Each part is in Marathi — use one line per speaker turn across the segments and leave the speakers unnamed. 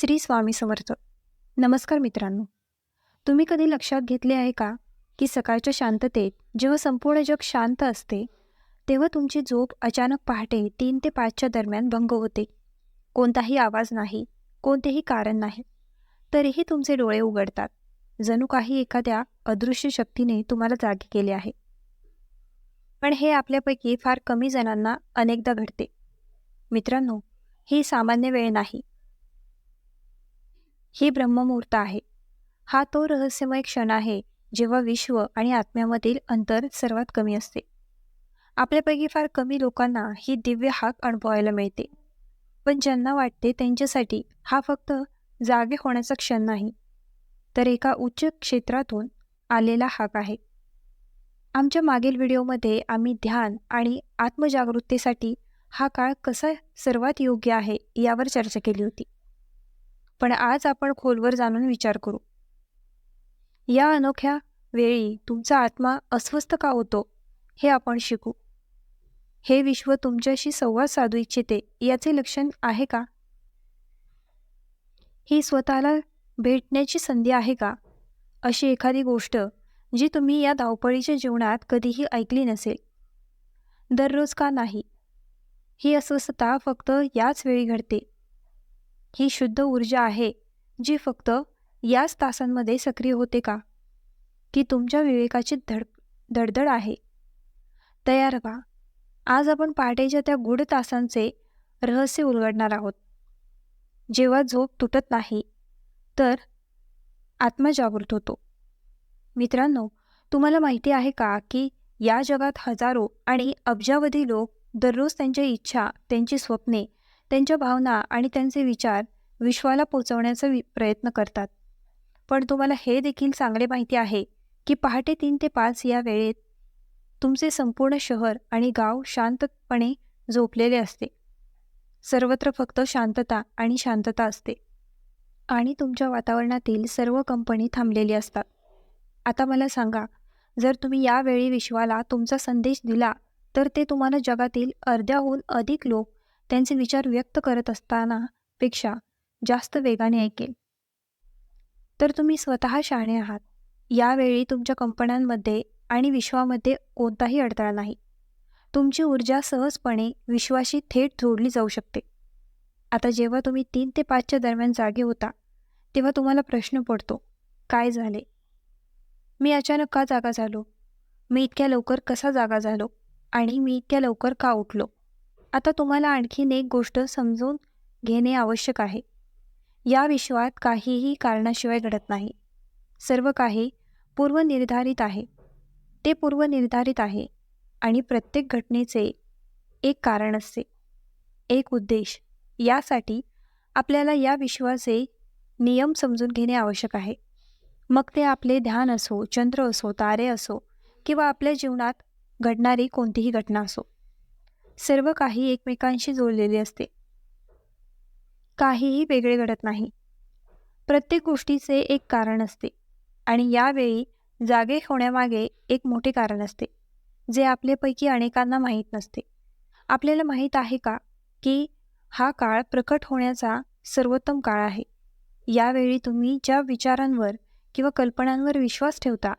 श्री स्वामी समर्थ. नमस्कार मित्रांनो. तुम्ही कधी लक्षात घेतले आहे का की सकाळच्या शांततेत जेव्हा संपूर्ण जग शांत असते तेव्हा तुमची झोप अचानक पहाटे तीन ते पाचच्या दरम्यान भंग होते. कोणताही आवाज नाही कोणतेही कारण नाही. तरीही तुमचे डोळे उघडतात. जणू काही एखाद्या अदृश्य शक्तीने तुम्हाला जागे केले आहे. पण हे आपल्यापैकी फार कमी जणांना अनेकदा घडते. मित्रांनो ही सामान्य वेळ नाही. ही ब्रह्ममुहूर्त आहे. हा तो रहस्यमय क्षण आहे जेव्हा विश्व आणि आत्म्यामधील अंतर सर्वात कमी असते. आपल्यापैकी फार कमी लोकांना ही दिव्य हाक अनुभवायला मिळते. पण ज्यांना वाटते त्यांच्यासाठी हा फक्त जागे होण्याचा क्षण नाही तर एका उच्च क्षेत्रातून आलेला हाक आहे. आमच्या मागील व्हिडिओमध्ये आम्ही ध्यान आणि आत्मजागृततेसाठी हा काळ कसा सर्वात योग्य आहे यावर चर्चा केली होती. पण आज आपण खोलवर जाणून विचार करू. या अनोख्या वेळी तुमचा आत्मा अस्वस्थ का होतो हे आपण शिकू. हे विश्व तुमच्याशी संवाद साधू इच्छिते याचे लक्षण आहे का? ही स्वतःला भेटण्याची संधी आहे का? अशी एखादी गोष्ट जी तुम्ही या धावपळीच्या जीवनात कधीही ऐकली नसेल. दररोज का नाही? ही अस्वस्थता फक्त याच वेळी घडते. ही शुद्ध ऊर्जा आहे जी फक्त याच तासांमध्ये सक्रिय होते का? की तुमच्या विवेकाची धड धडधड आहे? तयार व्हा. आज आपण पहाटेच्या त्या गूढ तासांचे रहस्य उलगडणार आहोत. जेव्हा झोप तुटत नाही तर आत्मा जागृत होतो. मित्रांनो तुम्हाला माहिती आहे का की या जगात हजारो आणि अब्जावधी लोक दररोज त्यांच्या इच्छा त्यांची स्वप्ने त्यांच्या भावना आणि त्यांचे विचार विश्वाला पोचवण्याचा वि प्रयत्न करतात. पण तुम्हाला हे देखील चांगले माहिती आहे की पहाटे तीन ते पाच या वेळेत तुमचे संपूर्ण शहर आणि गाव शांतपणे झोपलेले असते. सर्वत्र फक्त शांतता आणि शांतता असते. आणि तुमच्या वातावरणातील सर्व कंपनी थांबलेली असतात. आता मला सांगा जर तुम्ही यावेळी विश्वाला तुमचा संदेश दिला तर ते तुम्हाला जगातील अर्ध्याहून अधिक लोक त्यांचे विचार व्यक्त करत असताना पेक्षा जास्त वेगाने ऐकेल. तर तुम्ही स्वतः शहाणे आहात. यावेळी तुमच्या कंपन्यांमध्ये आणि विश्वामध्ये कोणताही अडथळा नाही. तुमची ऊर्जा सहजपणे विश्वाशी थेट जोडली जाऊ शकते. आता जेव्हा तुम्ही तीन ते पाचच्या दरम्यान जागे होता तेव्हा तुम्हाला प्रश्न पडतो काय झाले? मी अचानक का जागा झालो? मी इतक्या लवकर कसा जागा झालो? आणि मी इतक्या लवकर का उठलो? आता तुम्हाला आणखीन एक गोष्ट समजून घेणे आवश्यक आहे. या विश्वात काहीही कारणाशिवाय घडत नाही. सर्व काही पूर्वनिर्धारित आहे. ते पूर्वनिर्धारित आहे आणि प्रत्येक घटनेचे एक कारण असते. एक उद्देश यासाठी आपल्याला या विश्वाचे नियम समजून घेणे आवश्यक आहे. मग ते आपले ध्यान असो चंद्र असो तारे असो किंवा आपल्या जीवनात घडणारी कोणतीही घटना असो. सर्व काही एकमेकांशी जोडलेले असते. काहीही वेगळे घडत नाही. प्रत्येक गोष्टीचे एक कारण असते आणि यावेळी जागे होण्यामागे एक मोठे कारण असते जे आपल्यापैकी अनेकांना माहीत नसते. आपल्याला माहीत आहे का की हा काळ प्रकट होण्याचा सर्वोत्तम काळ आहे? यावेळी तुम्ही ज्या विचारांवर किंवा कल्पनांवर विश्वास ठेवता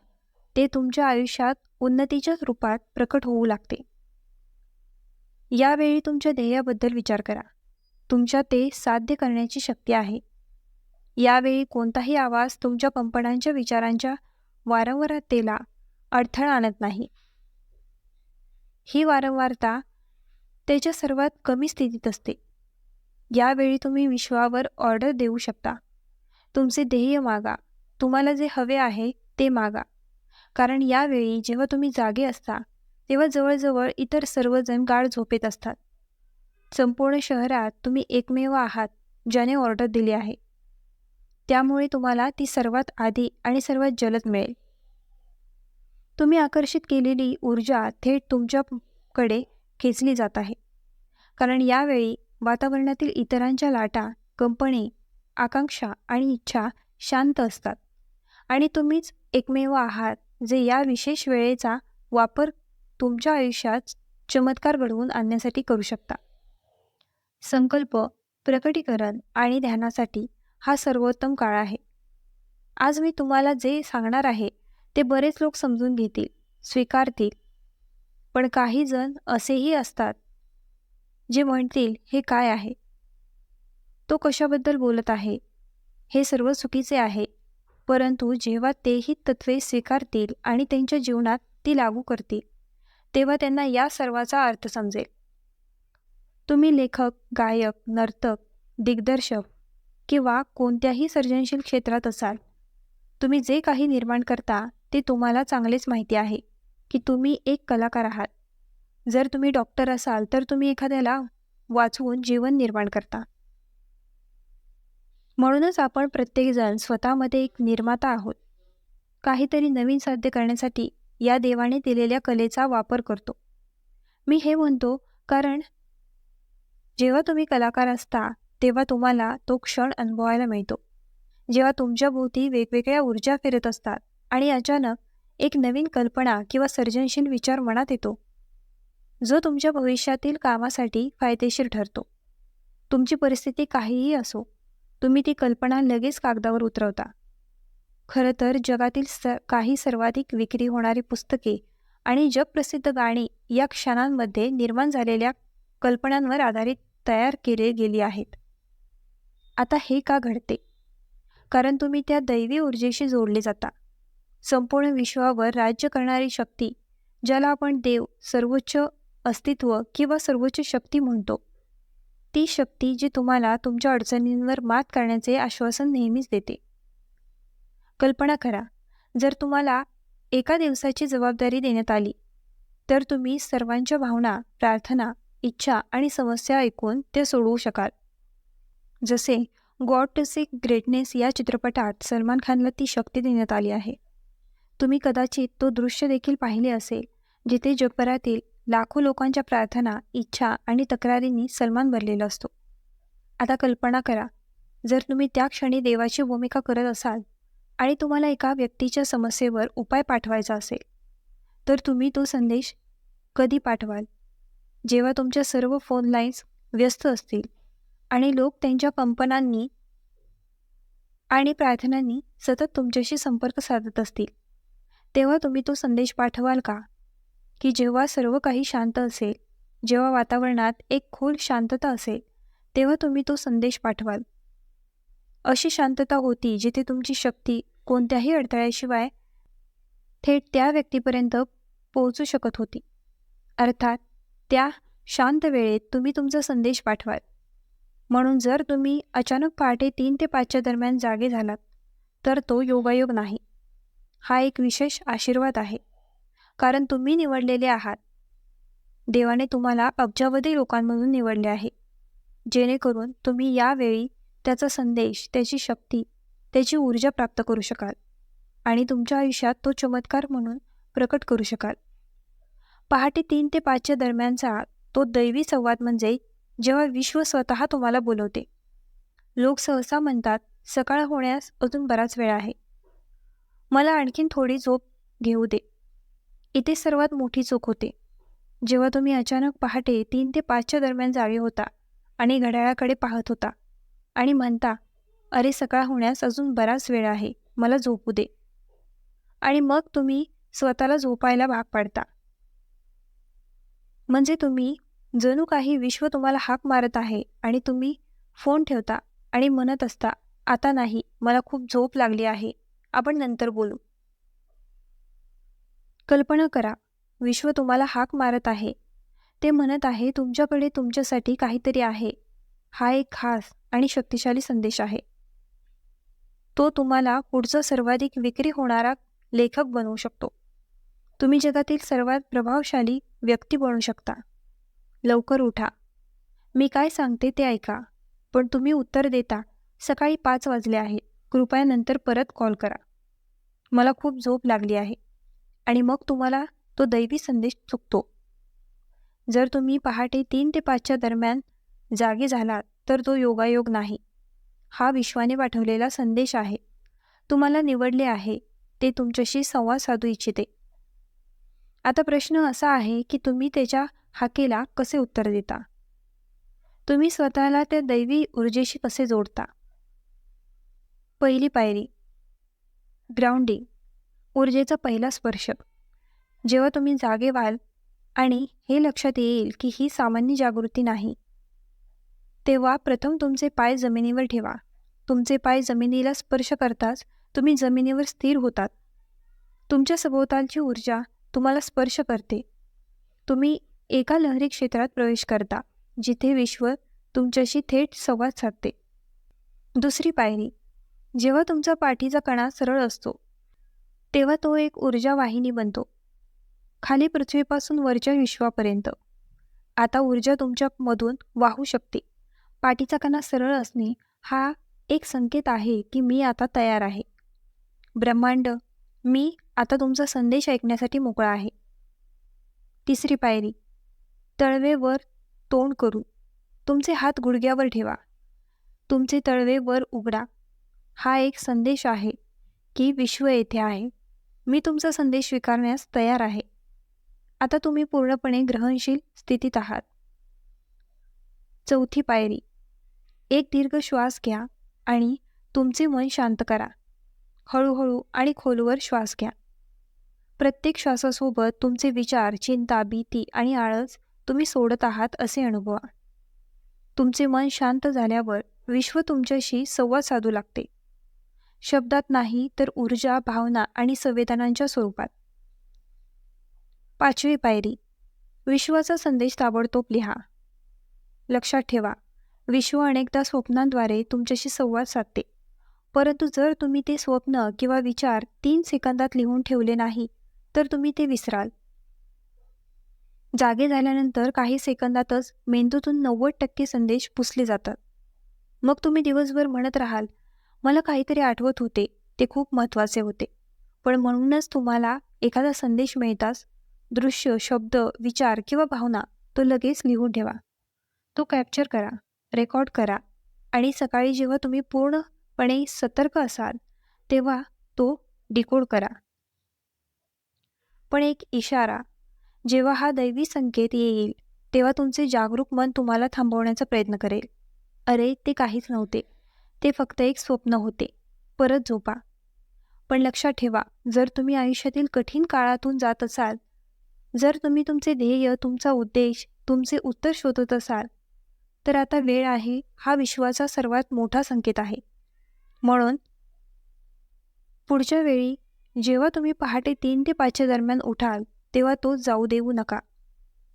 ते तुमच्या आयुष्यात उन्नतीच्याच रूपात प्रकट होऊ लागते. यावेळी तुमच्या ध्येयाबद्दल विचार करा. तुमच्या ते साध्य करण्याची शक्ती आहे. यावेळी कोणताही आवाज तुमच्या कंपन्यांच्या विचारांच्या वारंवारतेला अडथळा आणत नाही. ही वारंवारता त्याच्या सर्वात कमी स्थितीत असते. यावेळी तुम्ही विश्वावर ऑर्डर देऊ शकता. तुमचे ध्येय मागा. तुम्हाला जे हवे आहे ते मागा. कारण यावेळी जेव्हा तुम्ही जागे असता तेव्हा जवळजवळ इतर सर्वजण गाढ झोपेत असतात. संपूर्ण शहरात तुम्ही एकमेव आहात ज्याने ऑर्डर दिली आहे. त्यामुळे तुम्हाला ती सर्वात आधी आणि सर्वात जलद मिळेल. तुम्ही आकर्षित केलेली ऊर्जा थेट तुमच्याकडे खेचली जात आहे. कारण यावेळी वातावरणातील इतरांच्या लाटा कंपनी आकांक्षा आणि इच्छा शांत असतात. आणि तुम्हीच एकमेव आहात जे या विशेष वेळेचा वापर तुमच्या आयुष्यात चमत्कार घडवून आणण्यासाठी करू शकता. संकल्प प्रकटीकरण आणि ध्यानासाठी हा सर्वोत्तम काळ आहे. आज मी तुम्हाला जे सांगणार आहे ते बरेच लोक समजून घेतील स्वीकारतील पण काही जण असेही असतात जे म्हणतील हे काय आहे? तो कशाबद्दल बोलत आहे? हे सर्व चुकीचे आहे. परंतु जेव्हा तेही तत्वे स्वीकारतील आणि त्यांच्या जीवनात ती लागू करतील तेव्हा त्यांना या सर्वाचा अर्थ समजेल. तुम्ही लेखक गायक नर्तक दिग्दर्शक किंवा कोणत्याही सर्जनशील क्षेत्रात असाल. तुम्ही जे काही निर्माण करता ते तुम्हाला चांगलेच माहिती आहे की तुम्ही एक कलाकार आहात. जर तुम्ही डॉक्टर असाल तर तुम्ही एखाद्याला वाचवून जीवन निर्माण करता. म्हणूनच आपण प्रत्येकजण स्वतःमध्ये एक निर्माता आहोत. काहीतरी नवीन साध्य करण्यासाठी या देवाने दिलेल्या कलेचा वापर करतो. मी हे म्हणतो कारण जेव्हा तुम्ही कलाकार असता तेव्हा तुम्हाला तो क्षण अनुभवायला मिळतो. जेव्हा तुमच्या भोवती वेगवेगळ्या ऊर्जा फिरत असतात आणि अचानक एक नवीन कल्पना किंवा सर्जनशील विचार मनात येतो जो तुमच्या भविष्यातील कामासाठी फायदेशीर ठरतो. तुमची परिस्थिती काहीही असो तुम्ही ती कल्पना लगेच कागदावर उतरवता. खरं तर जगातील स काही सर्वाधिक विक्री होणारी पुस्तके आणि जगप्रसिद्ध गाणी या क्षणांमध्ये निर्माण झालेल्या कल्पनांवर आधारित तयार केले गेली आहेत. आता हे का घडते? कारण तुम्ही त्या दैवी ऊर्जेशी जोडले जाता. संपूर्ण विश्वावर राज्य करणारी शक्ती ज्याला आपण देव सर्वोच्च अस्तित्व किंवा सर्वोच्च शक्ती म्हणतो ती शक्ती जी तुम्हाला तुमच्या अडचणींवर मात करण्याचे आश्वासन नेहमीच देते. कल्पना करा जर तुम्हाला एका दिवसाची जबाबदारी देण्यात आली तर तुम्ही सर्वांच्या भावना प्रार्थना इच्छा आणि समस्या ऐकून ते सोडवू शकाल. जसे गॉड टू सी ग्रेटनेस या चित्रपटात सलमान खानला ती शक्ती देण्यात आली आहे. तुम्ही कदाचित तो दृश्य देखील पाहिले असेल जिथे जगभरातील लाखो लोकांच्या प्रार्थना इच्छा आणि तक्रारींनी सलमान भरलेला असतो. आता कल्पना करा जर तुम्ही त्या क्षणी देवाची भूमिका करत असाल आणि तुम्हाला एका व्यक्तीच्या समस्येवर उपाय पाठवायचा असेल तर तुम्ही तो संदेश कधी पाठवाल? जेव्हा तुमच्या सर्व फोन लाईन्स व्यस्त असतील आणि लोक त्यांच्या कंपनांनी आणि प्रार्थनांनी सतत तुमच्याशी संपर्क साधत असतील तेव्हा तुम्ही तो संदेश पाठवाल का? की जेव्हा सर्व काही शांत असेल जेव्हा वातावरणात एक खोल शांतता असेल तेव्हा तुम्ही तो संदेश पाठवाल. अशी शांतता होती जिथे तुमची शक्ती कोणत्याही अडथळ्याशिवाय थेट त्या व्यक्तीपर्यंत पोहोचू शकत होती. अर्थात त्या शांत वेळेत तुम्ही तुमचा संदेश पाठवाल. म्हणून जर तुम्ही अचानक पहाटे तीन ते पाचच्या दरम्यान जागे झालात तर तो योगायोग नाही. हा एक विशेष आशीर्वाद आहे. कारण तुम्ही निवडलेले आहात. देवाने तुम्हाला अब्जावधी लोकांमधून निवडले आहे. जेणेकरून तुम्ही यावेळी त्याचा संदेश त्याची शक्ती त्याची ऊर्जा प्राप्त करू शकाल. आणि तुमच्या आयुष्यात तो चमत्कार म्हणून प्रकट करू शकाल. पहाटे तीन ते पाचच्या दरम्यानचा तो दैवी संवाद म्हणजे जेव्हा विश्व स्वतः तुम्हाला बोलवते. लोक सहसा म्हणतात सकाळ होण्यास अजून बराच वेळ आहे. मला आणखीन थोडी झोप घेऊ दे. इथे सर्वात मोठी चूक होते. जेव्हा तुम्ही अचानक पहाटे तीन ते पाचच्या दरम्यान जागे होता आणि घड्याळाकडे पाहत होता आणि म्हणता अरे सकाळ होण्यास अजून बराच वेळ आहे मला झोपू दे. आणि मग तुम्ही स्वतःला झोपायला भाग पाडता. म्हणजे तुम्ही जणू काही विश्व तुम्हाला हाक मारत आहे आणि तुम्ही फोन ठेवता आणि म्हणत असता आता नाही मला खूप झोप लागली आहे आपण नंतर बोलू. कल्पना करा विश्व तुम्हाला हाक मारत आहे. ते म्हणत आहे तुमच्याकडे तुमच्यासाठी काहीतरी आहे. हा एक खास आणि शक्तिशाली संदेश आहे. तो तुम्हाला पुढचा सर्वाधिक विक्री होणारा लेखक बनवू शकतो. तुम्ही जगातील सर्वात प्रभावशाली व्यक्ती बनू शकता. लवकर उठा. मी काय सांगते ते ऐका पण तुम्ही उत्तर देता. सकाळी पाच वाजले आहे. कृपया नंतर परत कॉल करा. मला खूप झोप लागली आहे आणि मग तुम्हाला तो दैवी संदेश चुकतो. जर तुम्ही पहाटे तीन ते पाचच्या दरम्यान जागे झालात तर तो योगायोग नाही. हा विश्वाने पाठवलेला संदेश आहे. तुम्हाला निवडले आहे. ते तुमच्याशी संवाद साधू इच्छिते. आता प्रश्न असा आहे की तुम्ही त्याच्या हाकेला कसे उत्तर देता? तुम्ही स्वतःला त्या दैवी ऊर्जेशी कसे जोडता? पहिली पायरी. ग्राउंडिंग. ऊर्जेचा पहिला स्पर्श. जेव्हा तुम्ही जागे व्हाल आणि हे लक्षात येईल की ही सामान्य जागृती नाही तेव्हा प्रथम तुमचे पाय जमिनीवर ठेवा. तुमचे पाय जमिनीला स्पर्श करताच तुम्ही जमिनीवर स्थिर होतात. तुमच्या सभोवतालची ऊर्जा तुम्हाला स्पर्श करते. तुम्ही एका लहरी क्षेत्रात प्रवेश करता जिथे विश्व तुमच्याशी थेट संवाद साधते. दुसरी पायरी. जेव्हा तुमचा पाठीचा कणा सरळ असतो तेव्हा तो एक ऊर्जा वाहिनी बनतो. खाली पृथ्वीपासून वरच्या विश्वापर्यंत. आता ऊर्जा तुमच्यामधून वाहू शकते. पाठीचा कणा सरळ असणे हा एक संकेत आहे की मी आता तयार आहे. ब्रह्मांड मी आता तुमचा संदेश ऐकण्यासाठी मोकळा आहे. तिसरी पायरी तळवेवर तोंड करू. तुमचे हात गुडघ्यावर ठेवा. तुमचे तळवे वर उघडा. हा एक संदेश आहे की विश्व येथे आहे. मी तुमचा संदेश स्वीकारण्यास तयार आहे. आता तुम्ही पूर्णपणे ग्रहणशील स्थितीत आहात. चौथी पायरी एक दीर्घ श्वास घ्या आणि तुमचे मन शांत करा. हळूहळू आणि खोलवर श्वास घ्या. प्रत्येक श्वासासोबत तुमचे विचार चिंता भीती आणि आळस तुम्ही सोडत आहात असे अनुभवा. तुमचे मन शांत झाल्यावर विश्व तुमच्याशी संवाद साधू लागते. शब्दात नाही तर ऊर्जा भावना आणि संवेदनांच्या स्वरूपात. पाचवी पायरी. विश्वाचा संदेश ताबडतोब लिहा. लक्षात ठेवा. विश्व अनेकदा स्वप्नांद्वारे तुमच्याशी संवाद साधते. परंतु जर तुम्ही ते स्वप्न किंवा विचार तीन सेकंदात लिहून ठेवले नाही तर तुम्ही ते विसराल. जागे झाल्यानंतर काही सेकंदातच मेंदूतून नव्वद टक्के संदेश पुसले जातात. मग तुम्ही दिवसभर म्हणत राहाल मला काहीतरी आठवत होते ते खूप महत्त्वाचे होते. पण म्हणूनच तुम्हाला एखादा संदेश मिळताच दृश्य शब्द विचार किंवा भावना तो लगेच लिहून ठेवा. तो कॅप्चर करा. रेकॉर्ड करा. आणि सकाळी जेव्हा तुम्ही पूर्णपणे सतर्क असाल तेव्हा तो डिकोड करा. पण एक इशारा जेव्हा हा दैवी संकेत येईल तेव्हा तुमचे जागरूक मन तुम्हाला थांबवण्याचा प्रयत्न करेल. अरे ते काहीच नव्हते. ते फक्त एक स्वप्न होते. परत झोपा. पण लक्षात ठेवा जर तुम्ही आयुष्यातील कठीण काळातून जात असाल जर तुम्ही तुमचे ध्येय तुमचा उद्देश तुमचे उत्तर शोधत असाल तर आता वेळ आहे हा विश्वाचा सर्वात मोठा संकेत आहे. म्हणून पुढच्या वेळी जेव्हा तुम्ही पहाटे तीन ते पाचच्या दरम्यान उठाल तेव्हा तो जाऊ देऊ नका.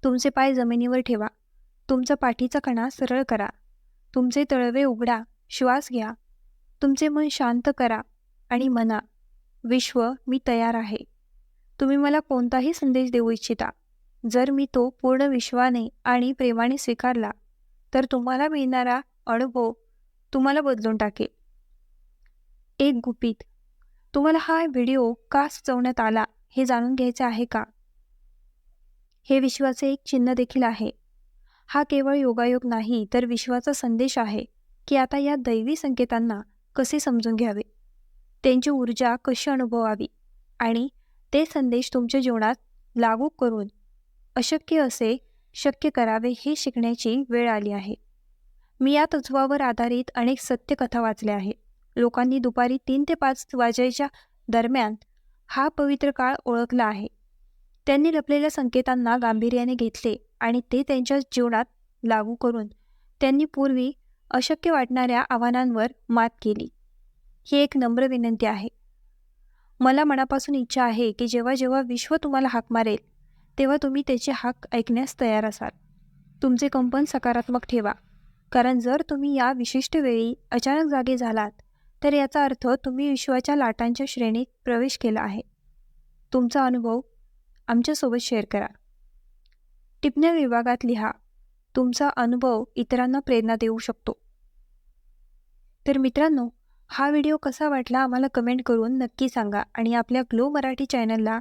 तुमचे पाय जमिनीवर ठेवा. तुमचा पाठीचा कणा सरळ करा. तुमचे तळवे उघडा श्वास घ्या. तुमचे मन शांत करा आणि म्हणा विश्व मी तयार आहे. तुम्ही मला कोणताही संदेश देऊ इच्छिता. जर मी तो पूर्ण विश्वाने आणि प्रेमाने स्वीकारला तर तुम्हाला मिळणारा अनुभव तुम्हाला बदलून टाकेल. एक गुपित तुम्हाला हा व्हिडिओ का सुचवण्यात आला हे जाणून घ्यायचे आहे का? हे विश्वाचे एक चिन्ह देखील आहे. हा केवळ योगायोग नाही तर विश्वाचा संदेश आहे की आता या दैवी संकेतांना कसे समजून घ्यावे? त्यांची ऊर्जा कशी अनुभवावी? आणि ते संदेश तुमच्या जीवनात लागू करून अशक्य असे शक्य करावे हे शिकण्याची वेळ आली आहे. मी या तत्वावर आधारित अनेक सत्यकथा वाचल्या आहेत. लोकांनी दुपारी तीन ते पाच वाजायच्या दरम्यान हा पवित्र काळ ओळखला आहे. त्यांनी लपलेल्या संकेतांना गांभीर्याने घेतले आणि ते त्यांच्या जीवनात लागू करून त्यांनी पूर्वी अशक्य वाटणाऱ्या आव्हानांवर मात केली. ही एक नम्र विनंती आहे. मला मनापासून इच्छा आहे की जेव्हा जेव्हा विश्व तुम्हाला हाक मारेल तेव्हा तुम्ही त्याची हाक ऐकण्यास तयार असाल. तुमचे कंपन सकारात्मक ठेवा. कारण जर तुम्ही या विशिष्ट वेळी अचानक जागे झालात तर याचा अर्थ तुम्ही विश्वाच्या लाटांच्या श्रेणीत प्रवेश केला आहे. तुमचा अनुभव आमच्यासोबत शेअर करा. टिपण्या विभागात लिहा. तुमचा अनुभव इतरांना प्रेरणा देऊ शकतो. तर मित्रांनो हा व्हिडिओ कसा वाटला आम्हाला कमेंट करून नक्की सांगा आणि आपल्या ग्लो मराठी चॅनलला